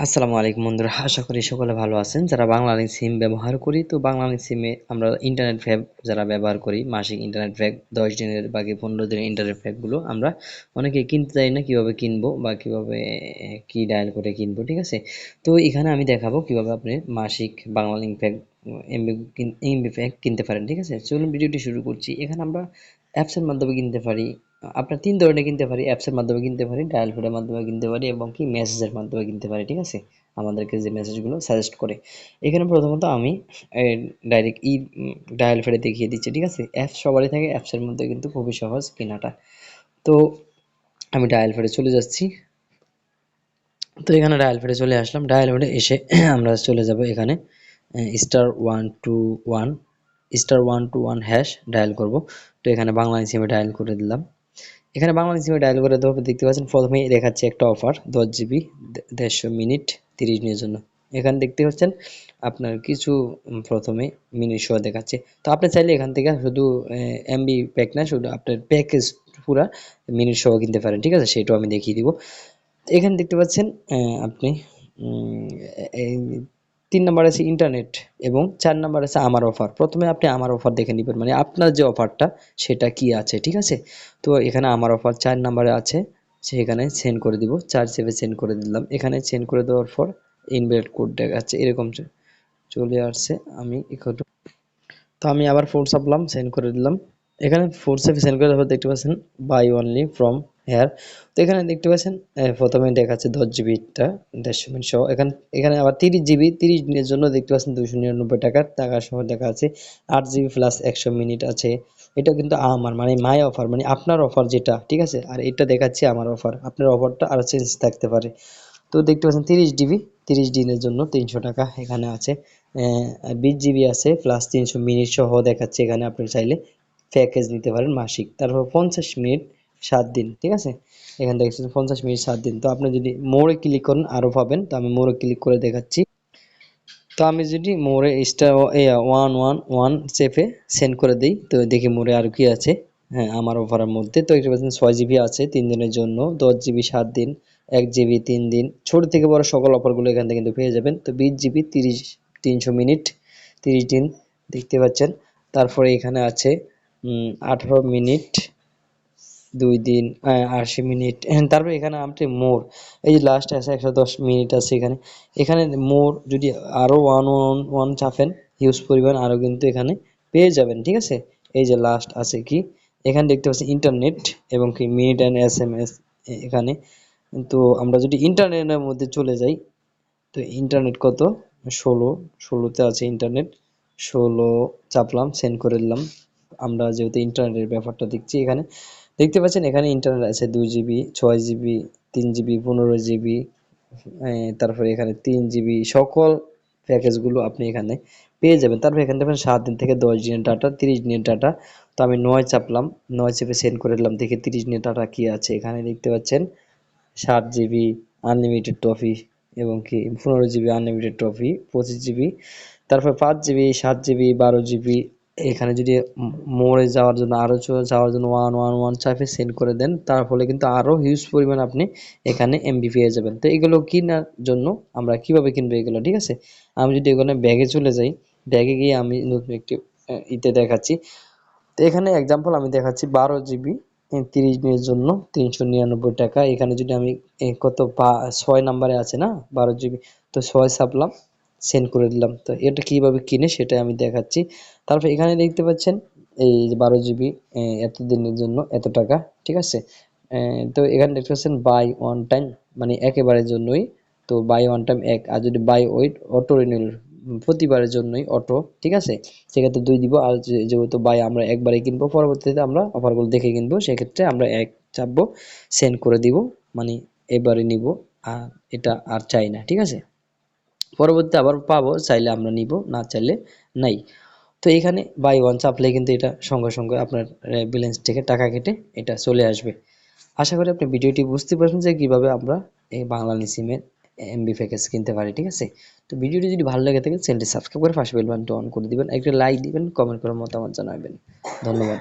আসসালামু আলাইকুম বন্ধুরা, আশা করি সকলে ভালো আছেন। যারা বাংলালিংক সিম ব্যবহার করি, তো বাংলালিংক সিমে আমরা ইন্টারনেট প্যাক যারা ব্যবহার করি, মাসিক ইন্টারনেট ফ্যাক দশ দিনের বাকি পনেরো দিনের ইন্টারনেট ফ্যাকগুলো আমরা অনেকে কিনতে চাই না কীভাবে কিনবো বা কীভাবে, কি ডায়াল করে কিনবো, ঠিক আছে? তো এখানে আমি দেখাবো কীভাবে আপনি মাসিক Banglalink pack MB MB pack কিনতে পারেন, ঠিক আছে? চলুন ভিডিওটি শুরু করছি। এখানে আমরা অ্যাপসের মাধ্যমে কিনতে পারি। আপনার তিন ধরনের কিনতে পারি অ্যাপসের মাধ্যমে কিনতে পারি ডায়াল ফোনের মাধ্যমে কিনতে পারি এবং কি মেসেজের মাধ্যমে কিনতে পারি, ঠিক আছে? আমাদেরকে যে মেসেজগুলো সাজেস্ট করে। এখানে প্রথমত আমি ডাইরেক্ট ই ডায়াল ফেডে দেখিয়ে দিচ্ছি, ঠিক আছে? অ্যাপস সবারই থাকে অ্যাপসের মধ্যে কিন্তু খুবই সহজ কেনাটা। তো, আমি ডায়াল ফেডে চলে যাচ্ছি। তো এখানে ডায়াল ফেডে চলে আসলাম। ডায়াল ফেডে এসে আমরা চলে যাব এখানে star one two one star one two one hash dial করব। তো এখানে বাংলা সিমে ডায়াল করে দিলাম। এখানে বাংলা সিমে ডায়াল করে দেওয়ার দেখতে পাচ্ছেন, প্রথমেই দেখাচ্ছে একটা অফার দশ জিবি দেড়শো মিনিট তিরিশ মিনিটের জন্য। এখানে দেখতে পাচ্ছেন, আপনার কিছু প্রথমে মিনিট শো দেখাচ্ছে। তো আপনি চাইলে এখান থেকে শুধু এমবি প্যাক না, শুধু আপনার প্যাকেজ পুরা মিনিট সহ কিনতে পারেন, ঠিক আছে? সেটাও আমি দেখিয়ে দিব। এখানে দেখতে পাচ্ছেন আপনি তিন নাম্বার আছে ইন্টারনেট এবং চার নাম্বার আছে আমার অফার প্রথমে আপনি আমার অফার দেখে নেবেন মানে আপনার যে অফারটা সেটা কি আছে, ঠিক আছে? তো এখানে আমার অফার চার নাম্বারে আছে, সেখানে সেন্ড করে দিব, চার সেভে সেন্ড করে দিলাম। এখানে সেন্ড করে দেওয়ার পর ইনভেট কোড দেখাচ্ছে, এরকম চলে আসছে, আমি একটু তো আমি আবার ফোর সাপলাম সেন্ড করে দিলাম। এখানে ফোর সেভে সেন্ড করে দেওয়ার দেখতে পাচ্ছেন বাই অনলি ফ্রম হেয়ার তো এখানে দেখতে পাচ্ছেন প্রথমে দেখাচ্ছে দশ জিবিটা দেড়শো মিনিট সহ এখানে এখানে আবার তিরিশ জিবি তিরিশ দিনের জন্য দেখতে পাচ্ছেন দুশো নিরানব্বই টাকার টাকা সহ দেখা আছে আট জিবি প্লাস একশো মিনিট আছে। এটা কিন্তু আমার মানে মাই অফার মানে আপনার অফার যেটা, ঠিক আছে? আর এটা দেখাচ্ছে আমার অফার আপনার অফারটা আরও চেঞ্জ থাকতে পারে। তো দেখতে পাচ্ছেন তিরিশ জিবি তিরিশ দিনের জন্য তিনশো টাকা এখানে আছে। বিশ জিবি আছে প্লাস তিনশো মিনিট সহ দেখাচ্ছে এখানে আপনি চাইলে প্যাকেজ নিতে পারেন মাসিক। তারপর পঞ্চাশ মিনিট সাত দিন, ঠিক আছে? এখান দেখছেন পঞ্চাশ মিনিট, সাত দিন। তো আপনি যদি মোড়ে ক্লিক করেন আরও পাবেন। তো আমি মোড়ে ক্লিক করে দেখাচ্ছি। তো আমি যদি মোড়ে স্টার ওয়ান ওয়ান ওয়ান চেপে সেন্ড করে দিই, তো দেখি মোড়ে আর কি আছে। হ্যাঁ আমার অফারের মধ্যে। তো একটা পাচ্ছেন ছয় জিবি আছে তিন দিনের জন্য, দশ জিবি সাত দিন, এক জিবি তিন দিন। ছোট থেকে বড় সকল অফারগুলো এখান থেকে কিন্তু পেয়ে যাবেন। তো বিশ জিবি তিরিশ, তিনশো মিনিট, তিরিশ দিন, দেখতে পাচ্ছেন। তারপরে এখানে আছে আঠারো মিনিট দুই দিন আশি মিনিট। তারপর এখানে আপনি মোর। এই যে লাস্ট আছে একশো দশ মিনিট আছে এখানে। এখানে মোর যদি আরও ওয়ান ওয়ান ওয়ান চাপেন হিউজ পরিমাণ আরও কিন্তু এখানে পেয়ে যাবেন, ঠিক আছে? এই যে লাস্ট আছে কি? এখানে দেখতে পাচ্ছি ইন্টারনেট এবং কি minute and S M S এখানে। তো আমরা যদি ইন্টারনেটের মধ্যে চলে যাই, তো ইন্টারনেট কত? ষোলো, ষোলোতে আছে ইন্টারনেট ষোলো চাপলাম সেন্ড করে দিলাম। আমরা যেহেতু ইন্টারনেটের ব্যাপারটা দেখছি এখানে। দেখতে পাচ্ছেন এখানে ইন্টারনেট আছে দুই জিবি ছয় জিবি তিন জিবি পনেরো জিবি তারপরে এখানে তিন জিবি সকল প্যাকেজগুলো আপনি এখানে পেয়ে যাবেন। তারপর এখানে দেখবেন সাত দিন থেকে দশ দিনের ডাটা তিরিশ দিনের ডাটা তো আমি নয় চাপলাম, নয় চেপে সেন্ড করে দিলাম, দেখে তিরিশ দিনের ডাটা কী আছে। এখানে দেখতে পাচ্ছেন ষাট জিবি আনলিমিটেড ট্রফি এবং কি পনেরো জিবি আনলিমিটেড ট্রফি পঁচিশ জিবি তারপর পাঁচ জিবি সাত জিবি বারো জিবি এখানে যদি মোড়ে যাওয়ার জন্য আরও যাওয়ার জন্য ওয়ান ওয়ান ওয়ান চাপে সেন্ড করে দেন, তার ফলে কিন্তু আরও হিউজ পরিমাণ আপনি এখানে এমবি পেয়ে যাবেন। তো এগুলো কেনার জন্য আমরা কীভাবে কিনবো এগুলো, ঠিক আছে? আমি যদি এখানে ব্যাগে চলে যাই ব্যাগে গিয়ে আমি নতুন একটি ইতে দেখাচ্ছি। তো এখানে এক্সাম্পল আমি দেখাচ্ছি, বারো জিবি তিরিশ দিনের জন্য তিনশো নিরানব্বই টাকা। এখানে যদি আমি কত, পা, ছয় নাম্বারে আছে না, বারো জিবি তো ছয় ছাপলাম। সেন্ড করে দিলাম। তো এটা কীভাবে কিনে সেটা আমি দেখাচ্ছি। তারপর এখানে দেখতে পাচ্ছেন, এই যে বারো জিবি এত দিনের জন্য এত টাকা, ঠিক আছে? তো এখানে দেখতে পাচ্ছেন বাই ওয়ান টাইম মানে একেবারের জন্যই। তো বাই ওয়ান টাইম এক, আর যদি বাই ওয়েট অটো রিনিউল প্রতিবারের জন্যই অটো ঠিক আছে? সেক্ষেত্রে দুই দিব, আর যেহেতু বাই আমরা একবারে কিনবো, পরবর্তীতে আমরা অফারগুলো দেখে কিনবো, সেক্ষেত্রে আমরা এক চাপবো সেন্ড করে দিব মানে এবারে নিব, আর এটা আর চাই না, ঠিক আছে? পরবর্তী আবার পাবো, চাইলে আমরা নিব, না চাইলে নাই। তো এখানে বাই ওয়ান চাপলে কিন্তু এটা সঙ্গে সঙ্গে আপনার ব্যালেন্স থেকে টাকা কেটে এটা চলে আসবে। আশা করি আপনি ভিডিওটি বুঝতে পারছেন যে কীভাবে আমরা এই বাংলানি সিমের এমবি প্যাকেজ কিনতে পারি, ঠিক আছে? তো ভিডিওটি যদি ভালো লেগে থাকে চ্যানেলটি সাবস্ক্রাইব করে পাশে বেল বাটনটি অন করে দিবেন। একটা লাইক দিবেন কমেন্ট করে মতামত জানাবেন। ধন্যবাদ।